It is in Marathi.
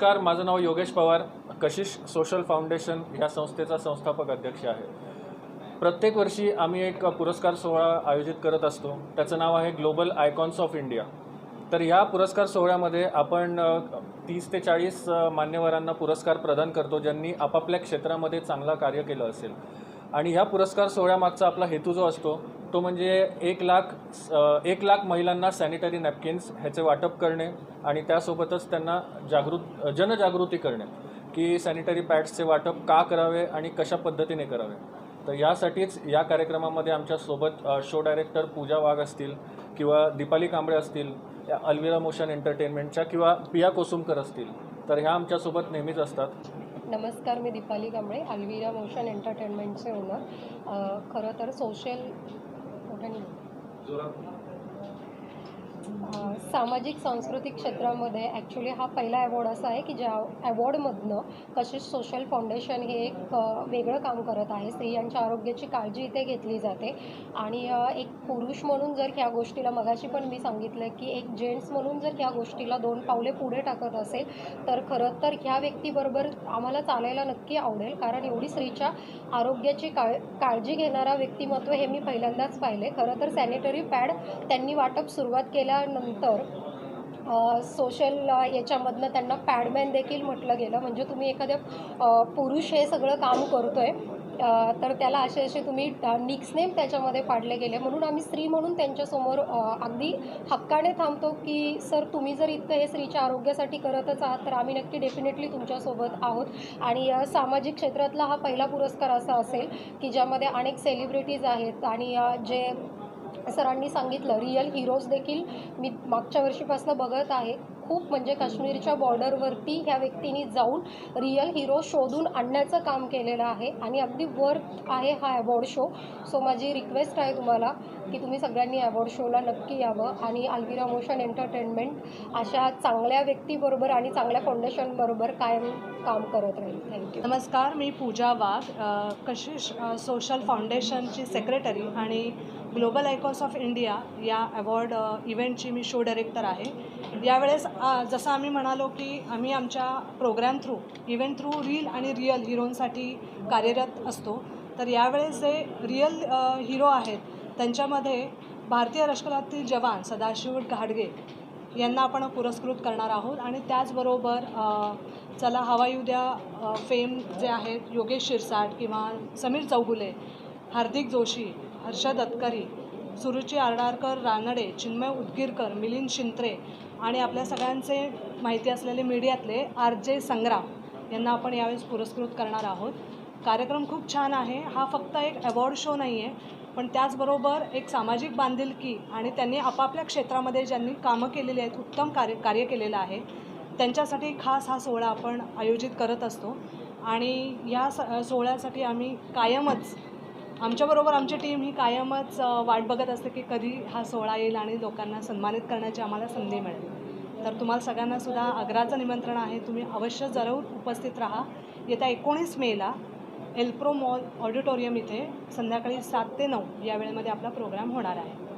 नमस्कार माझं नाव योगेश पवार कशिश सोशल फाउंडेशन ह्या संस्थेचा संस्थापक अध्यक्ष आहे. प्रत्येक वर्षी आम्ही एक पुरस्कार सोहळा आयोजित करत असतो. त्याचं नाव आहे ग्लोबल आयकॉन्स ऑफ इंडिया. तर ह्या पुरस्कार सोहळ्यामध्ये आपण तीस ते चाळीस मान्यवरांना पुरस्कार प्रदान करतो ज्यांनी आपापल्या क्षेत्रामध्ये चांगला कार्य केलं असेल. आणि ह्या पुरस्कार सोहळ्यामागचा आपला हेतू जो असतो तो म्हणजे एक लाख एक लाख महिलांना सॅनिटरी नॅपकिन्स ह्याचे वाटप करणे आणि त्यासोबतच त्यांना जागृत जनजागृती करणे की सॅनिटरी पॅड्सचे वाटप का करावे आणि कशा पद्धतीने करावे. तर यासाठीच या कार्यक्रमामध्ये आमच्यासोबत शो डायरेक्टर पूजा वाघ असतील किंवा दीपाली कांबळे असतील या अल्विरा मोशन एंटरटेनमेंटच्या किंवा पिया कोसुमकर असतील तर ह्या आमच्यासोबत नेहमीच असतात. नमस्कार मी दीपाली कांबळे अल्विरा मोशन एंटरटेनमेंटचे ओनर खरं तर सोशल मोठ्याने अ, सामाजिक सांस्कृतिक क्षेत्रामध्ये ॲक्च्युली हा पहिला अवॉर्ड असा आहे की ज्या अवॉर्डमधनं कशिश सोशल फाउंडेशन हे एक वेगळं काम करत आहे. स्त्रियांच्या आरोग्याची काळजी इथे घेतली जाते. आणि एक पुरुष म्हणून जर ह्या गोष्टीला मगाशी पण मी सांगितलं की एक जेंट्स म्हणून जर ह्या गोष्टीला दोन पावले पुढे टाकत असेल तर खरं तर ह्या व्यक्तीबरोबर आम्हाला चालायला नक्की आवडेल. कारण एवढी स्त्रीच्या आरोग्याची काळ काळजी घेणारा व्यक्तिमत्व हे मी पहिल्यांदाच पाहिले खरं तर सॅनिटरी पॅड त्यांनी वाटप सुरुवात केल्यानंतर सोशल याच्यामधनं त्यांना पॅडमॅन देखील म्हटलं गेलं. म्हणजे तुम्ही एखाद्या पुरुष हे सगळं काम करतोय आहे तर त्याला असे असे तुम्ही निक्स नेम त्याच्यामध्ये पाडले गेले. म्हणून आम्ही स्त्री म्हणून त्यांच्यासमोर अगदी हक्काने थांबतो की सर तुम्ही जर इतकं हे स्त्रीच्या आरोग्यासाठी करतच आहात तर आम्ही नक्की डेफिनेटली तुमच्यासोबत आहोत. आणि सामाजिक क्षेत्रातला हा पहिला पुरस्कार असा असेल की ज्यामध्ये अनेक सेलिब्रिटीज आहेत आणि जे सरांनी सांगितलं रिअल हिरोज देखील मी मागच्या वर्षीपासून बघत आहे. खूप म्हणजे काश्मीरच्या बॉर्डरवरती ह्या व्यक्तीने जाऊन रिअल हिरो शोधून आणण्याचं काम केलेलं आहे आणि अगदी वर्थ आहे हा अवॉर्ड शो. सो माझी रिक्वेस्ट आहे तुम्हाला की तुम्ही सगळ्यांनी अवॉर्ड शोला नक्की यावं आणि अल्विरा मोशन एंटरटेनमेंट अशा चांगल्या व्यक्तीबरोबर आणि चांगल्या फाउंडेशनबरोबर कायम काम करत राहील. थँक्यू नमस्कार मी पूजा वाघ कशिश सोशल फाउंडेशनची सेक्रेटरी आणि ग्लोबल आयकॉन्स ऑफ इंडिया या अवॉर्ड इव्हेंटची मी शो डायरेक्टर आहे. यावेळेस जसं आम्ही म्हणालो की आम्ही आमच्या program through event through reel आणि रिअल हिरोंसाठी कार्यरत असतो. तर यावेळेस जे रिअल हिरो आहेत त्यांच्यामध्ये भारतीय लष्करातील जवान सदाशिव घाडगे यांना आपण पुरस्कृत करणार आहोत. आणि त्याचबरोबर चला हवाई उद्या द्या फेम जे आहेत योगेश शिरसाट किंवा समीर चौगुले हार्दिक जोशी हर्षद अतकरी सुरुची आरडारकर रानडे चिन्मय उदगीरकर मिलिंद शिंत्रे आणि आपल्या सगळ्यांचे माहिती असलेले मीडियातले आर जे संग्राम यांना आपण यावेळेस पुरस्कृत करणार आहोत. कार्यक्रम खूप छान आहे. हा फक्त एक अवॉर्ड शो नाही आहे पण त्याचबरोबर एक सामाजिक बांधिलकी आणि त्यांनी आपापल्या क्षेत्रामध्ये ज्यांनी कामं केलेली आहेत उत्तम कार्य कार्य केलेलं आहे त्यांच्यासाठी खास हा सोहळा आपण आयोजित करत असतो. आणि या स सोहळ्यासाठी आम्ही कायमच आमच्याबरोबर आमची टीम ही कायमच वाट बघत असते की कधी हा सोहळा येईल आणि लोकांना सन्मानित करण्याची आम्हाला संधी मिळेल. तर तुम्हाला सगळ्यांना सुद्धा आग्राचं निमंत्रण आहे तुम्ही अवश्य जरूर उपस्थित राहा. येत्या एकोणीस मेला एल्प्रो मॉल ऑडिटोरियम इथे संध्याकाळी सात ते नऊ या वेळेमध्ये आपला प्रोग्राम होणार आहे.